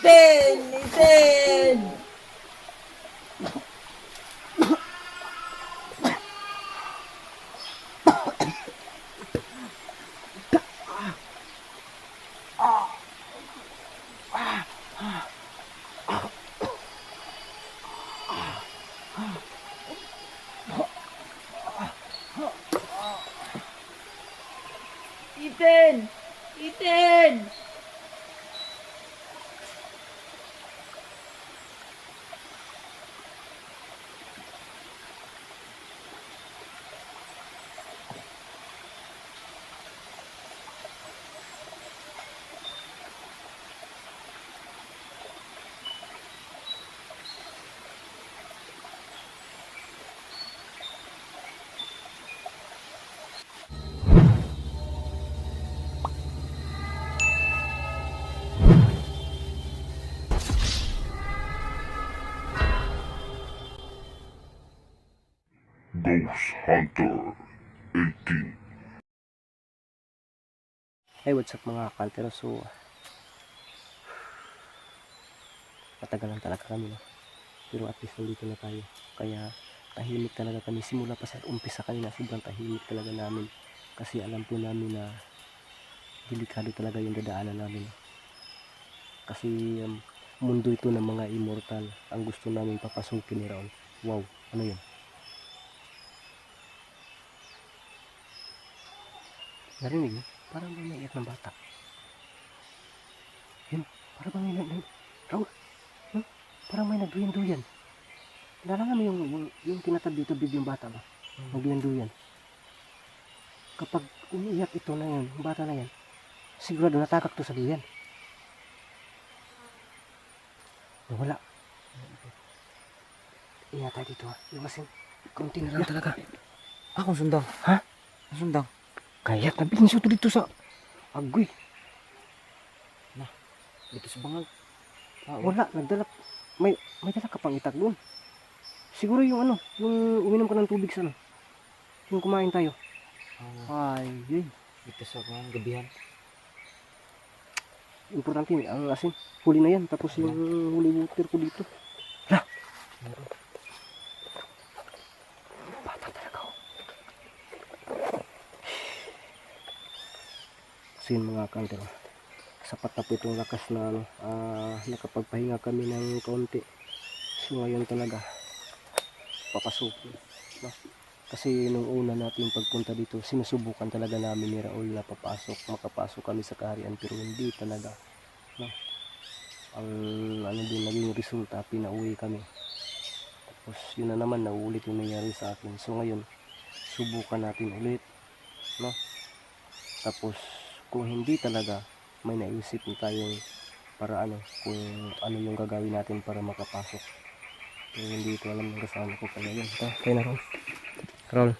Itin! Itin! Itin! Itin! Ghost Hunter 18. Hey, what's up mga kaltero? So, patagalan talaga kami, no? Pero at least nandito na tayo. Kaya, tahimik talaga kami. Simula pa sa umpisa kanina, sobrang tahimik talaga namin. Kasi alam po namin na delikado talaga yung dadaanan namin. Kasi, um, mundo ito ng mga immortal. Ang gusto namin papasukin ni Raul. Wow, ano yun? Narinig mo? Parang may naiyak ng bata. Yun, parang may nag- Raul, yun, parang may nagduyan-duyan. Nalala mo yung, yung, yung tinatabi-tabi yung bata ba? Nagduyan-duyan. Kapag umiiyak ito na yun, yung bata na yan, sigurado natagak to sa duyan. Nawala. Ingat tayo dito ha. Yung kasing, kaunti na lang talaga. Akong sundang. Ha? Ang sundang. Kaya nabinso to dito sa agoy. Dito sa bangag. Ah, Wala, nagdala. May, may dala ka pang itak doon. Siguro yung ano, yung uminom ka ng tubig sa ano. Yung kumain tayo. ah, Ay, yun. dito sa bangag gabihan. Importante yun. Ang asin, huli na yan. Tapos yung huli water ko dito. Lah! Bata talaga oh. Yun mga kanter. Sapat na po itong lakas na ano, ah, nakapagpahinga kami ng kaunti. So ngayon talaga, papasok. No? Kasi nung una natin pagpunta dito, sinusubukan talaga namin ni Raul na papasok, makapasok kami sa kaharian pero hindi talaga. No? Ang ano din naging resulta, pinauwi kami. Tapos yun na naman, nauulit yung nangyari sa akin. So ngayon, subukan natin ulit. No? Tapos kung hindi talaga, may naisip na tayong para ano, kung ano yung gagawin natin para makapasok. Pero hindi ko alam hanggang saan ako kaya yun. Ito, tayo na Raul. Raul,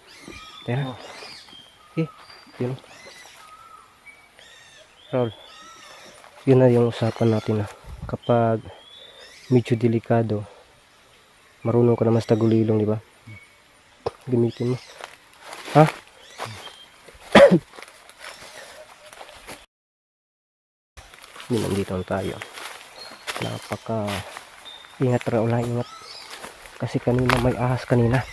tayo na. Eh, yun. Raul, yun na yung usapan natin na kapag medyo delikado, marunong ka naman sa tagulilong, di ba? Gamitin mo. Ha? Yun, nandito na tayo. Napaka ingat Raul, ha? ingat. Kasi kanina may ahas kanina.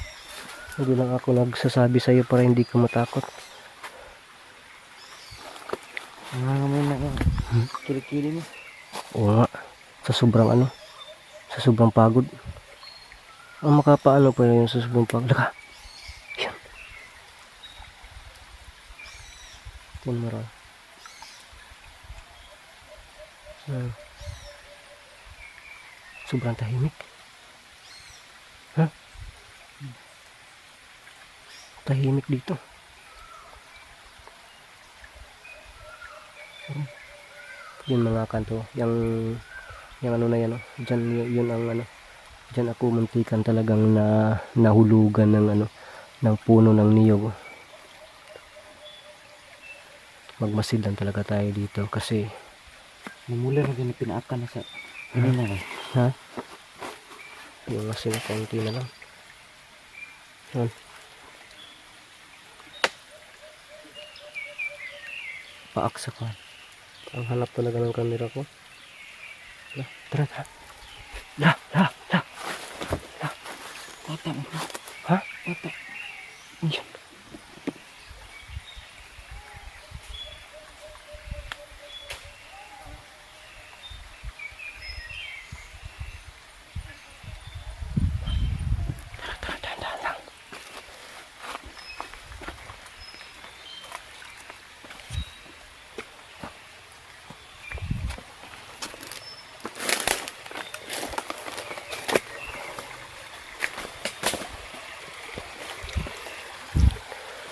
Hindi lang ako nagsasabi sa'yo para hindi ka matakot. Nangangamoy na yun. Kili-kili mo. Nga. Sa sobrang ano. Sa sobrang pagod. Ang makapaano pa yun sa sobrang pagod. Laka. Yan. Tingnan mo raw. Hmm. Sobrang tahimik. Ha? Tahimik dito. yun mga kanto yung yung ano na yan oh. Diyan, yun, ang ano Diyan ako muntikan talagang na nahulugan ng ano ng puno ng niyog magmasid lang talaga tayo dito kasi Namula na ganun pinaakan na sa... Ganun na eh. ha yung asin konti na lang yun paak sa kwan ang hanap talaga ng camera ko Tara, tara. La, la, la. Bata mo. Ha? Bata. Ayan. Tara, tara, dahan-dahan lang.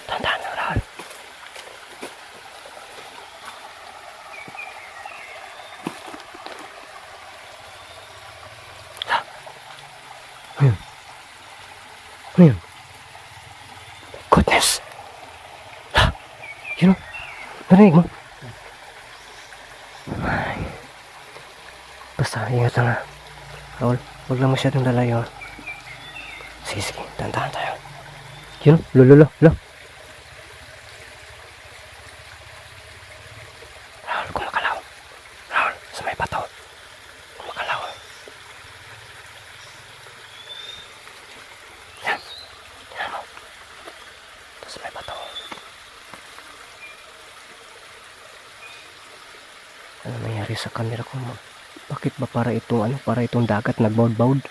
Dahan-dahan lang, Raul. Ah. Ayun. Ano yun? Goodness. Ah. Yun o. Narinig mo? Ay. Basta, ingat lang ha. Raul, huwag lang masyadong lalayo. Sige, sige. Dahan-dahan tayo. Yun. Lo, lo, lo, lo. Raul, kumakalaw. Raul, sa may bato. Kumakalaw. Yan. Yan mo. Ito sa may bato. Ano nangyari sa camera ko? Bakit ba para itong ano? Para itong dagat nagbaud-baud?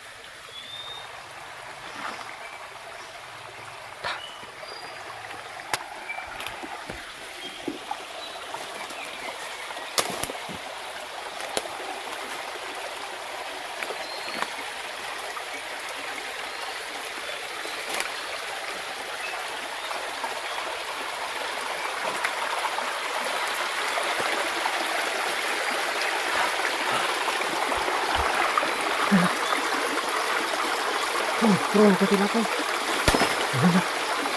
Turun ke belakang.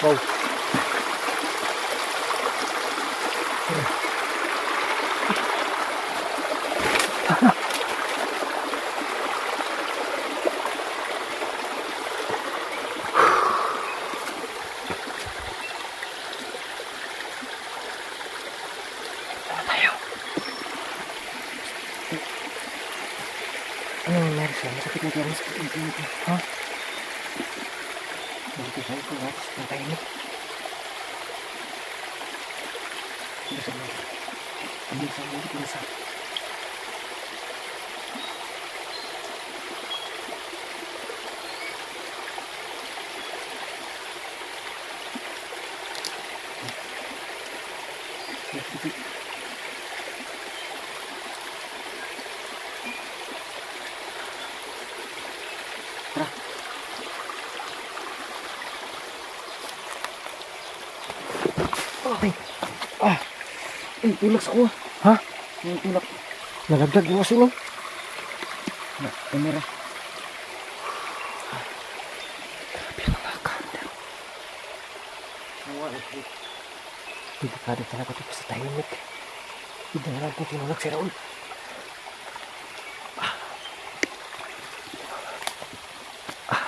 Wow. Tayo. Ano nangyari sa'yo? Masakit na tiyan. Masakit na tiyan. Ha? Dito sa ito, ha? Ang tahimik. Bilisan mo. Bilisan mo. Bilisan. Ay. Ah. Ay, tulak sa kuha. Ha? Yung tulak. Nalagdag yung asin, no? Na, kamera. Grabe ang mga camera. Delikado talaga ito sa tahimik. Hindi na lang po tinulak si Raul. Ah. Ah.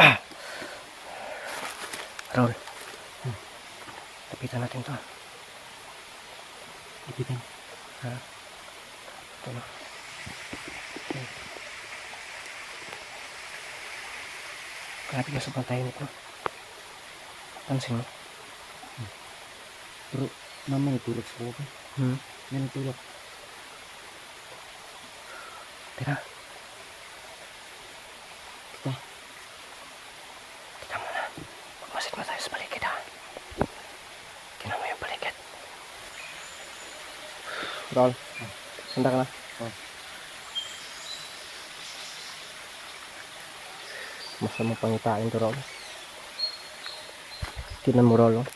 Ah. Raul. Hmm. Lapitan natin to. Ipitan. Ito na. Okay. Grabe ka sa tahimik no? Pansin mo? Pero, mama may tulak sa kuha. Hmm? Yan ang tulak. Tira. Kita. Kita muna. Magmasid mo tayo sa paligid ha. Tingnan mo yung paligid. Raul, sanda ka na. Oh. Masa mo pangitain to Raul. Tingnan mo Raul. oh.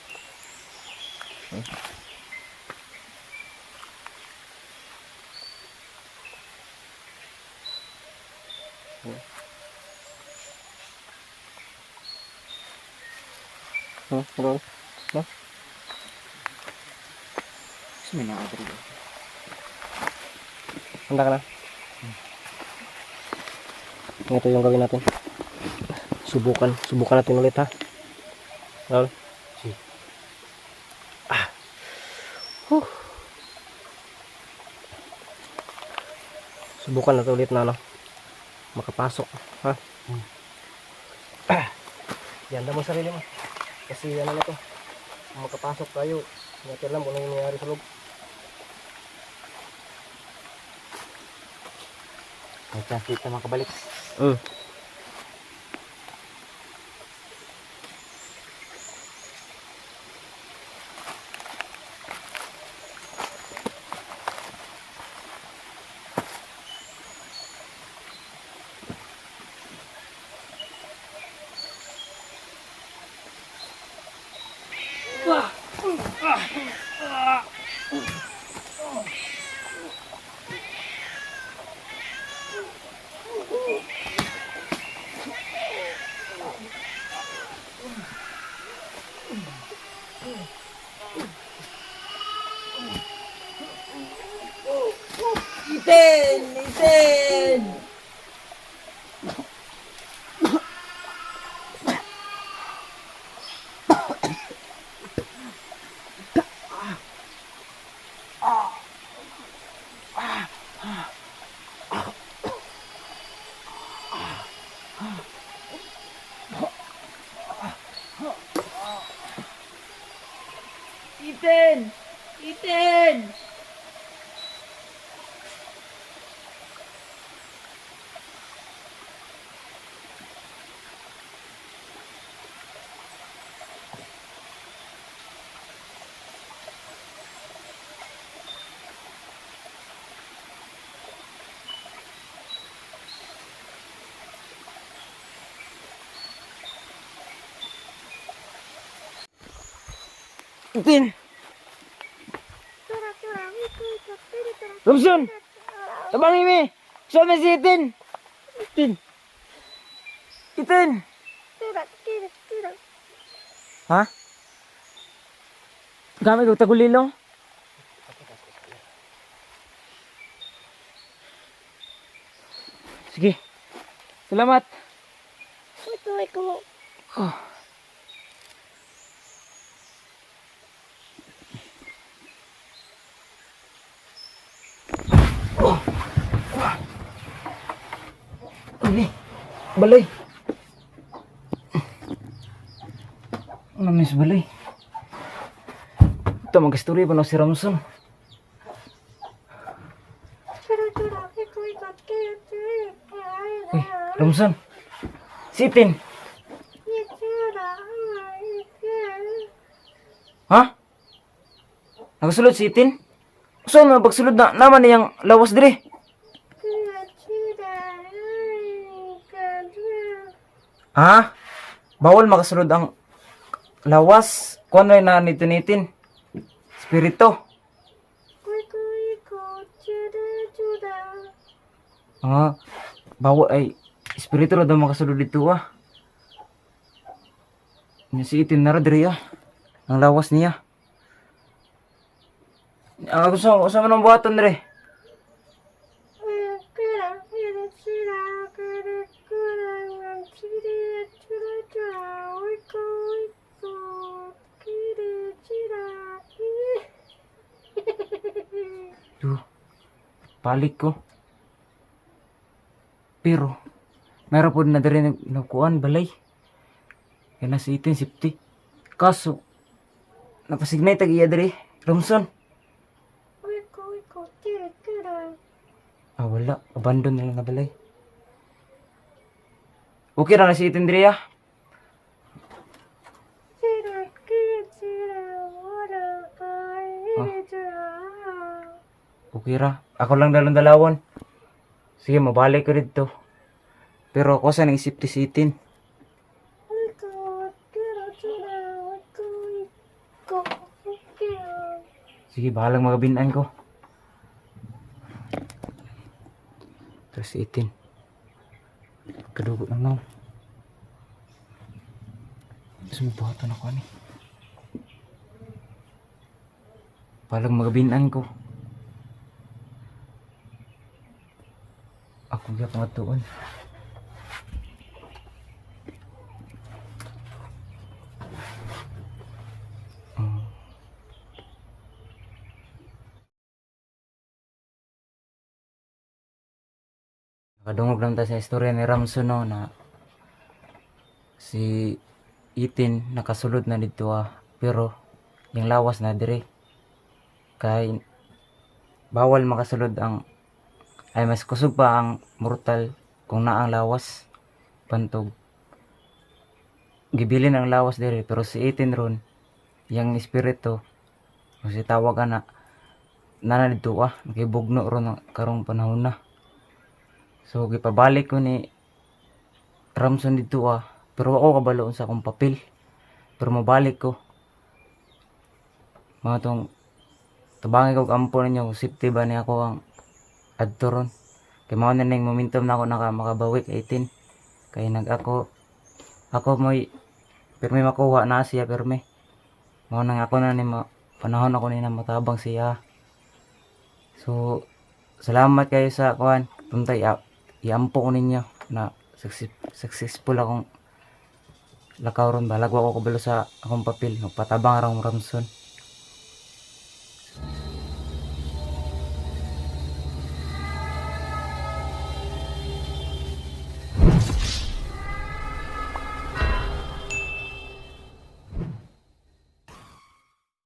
Hmm, Raul. Kasi may nakadari. Handa ka na? Hmm. Ito yung gawin natin. Subukan. Subukan natin ulit ha. Lol. Si. Ah. Huh. Subukan natin ulit na ano. Makapasok. Ha? Ya, hmm. Ah. Yanda mo sarili mo. Kasi ano na to. Makapasok tayo. Ngayon lang alam kung ano nangyayari sa loob. May chance dito makabalik. Mm. Itin! Itin! Itin! Itin! Itin! Rumsun! Tabang ini! Suami si Itin! Itin! Itin! Ha? Gamit ko tagulilo? Sige. Salamat. Oh. Ini, balay. Ano miss balay? Ito, mag-story pa na si Ramson. Uy, Ramson. Sitin. Ha? Nakasulod si Itin? So, na pagsulod na naman niyang lawas dire. Ha? Bawal makasulod ang lawas. Kung ano yung nanitinitin. Spirito. Ah, bawal ay espiritu ra daw makasulod dito ah. Itin na ra diri ah. Ang lawas niya. Ah, gusto ko sa manong buhaton diri. Balik ko. Pero, meron po na diri nakuan balay. Kaya nasa itin, safety. Kaso, napasignay tag iya diri. Romson. Ah, wala. Abandon na lang na balay. Okay ra na si itin diri ah. Okay ra. Ako lang dalon dalawon. Sige, mabalik ko dito. Pero ako sa nang isip ti si itin. Sige, bahalang magabinan ko. Terus itin. Kadugo lang naman. Sumubuhatan ako ni. Bahalang magabinan ko. Ako gaya pangatuon. Nakadungog lang ta sa istorya ni Ramson no na si Itin nakasulod na dito ah pero yung lawas na dire kay bawal makasulod ang ay mas kusog pa ang mortal kung naang lawas pantog gibilin ang lawas dire pero si Itin ron yang espiritu kasi tawag ana nana dito ah nakibugno ron karong panahon na So gipabalik ko ni Ramson dito ah. Pero ako kabaloon sa akong papel. Pero mabalik ko. Mga tong tabangin ko kampo ninyo safety ba ni ako ang adto ron. Kay mao na ning momentum na ako naka makabawi kay 18. Kay nag ako ako mo'y permi makuha na siya permi. Mao nang ako na ni ma, panahon ako ni na matabang siya. So salamat kayo sa kuan. Tuntay iampo ko ninyo na success, successful akong lakaw ron balag ako kabalo sa akong papel magpatabang arang Ramson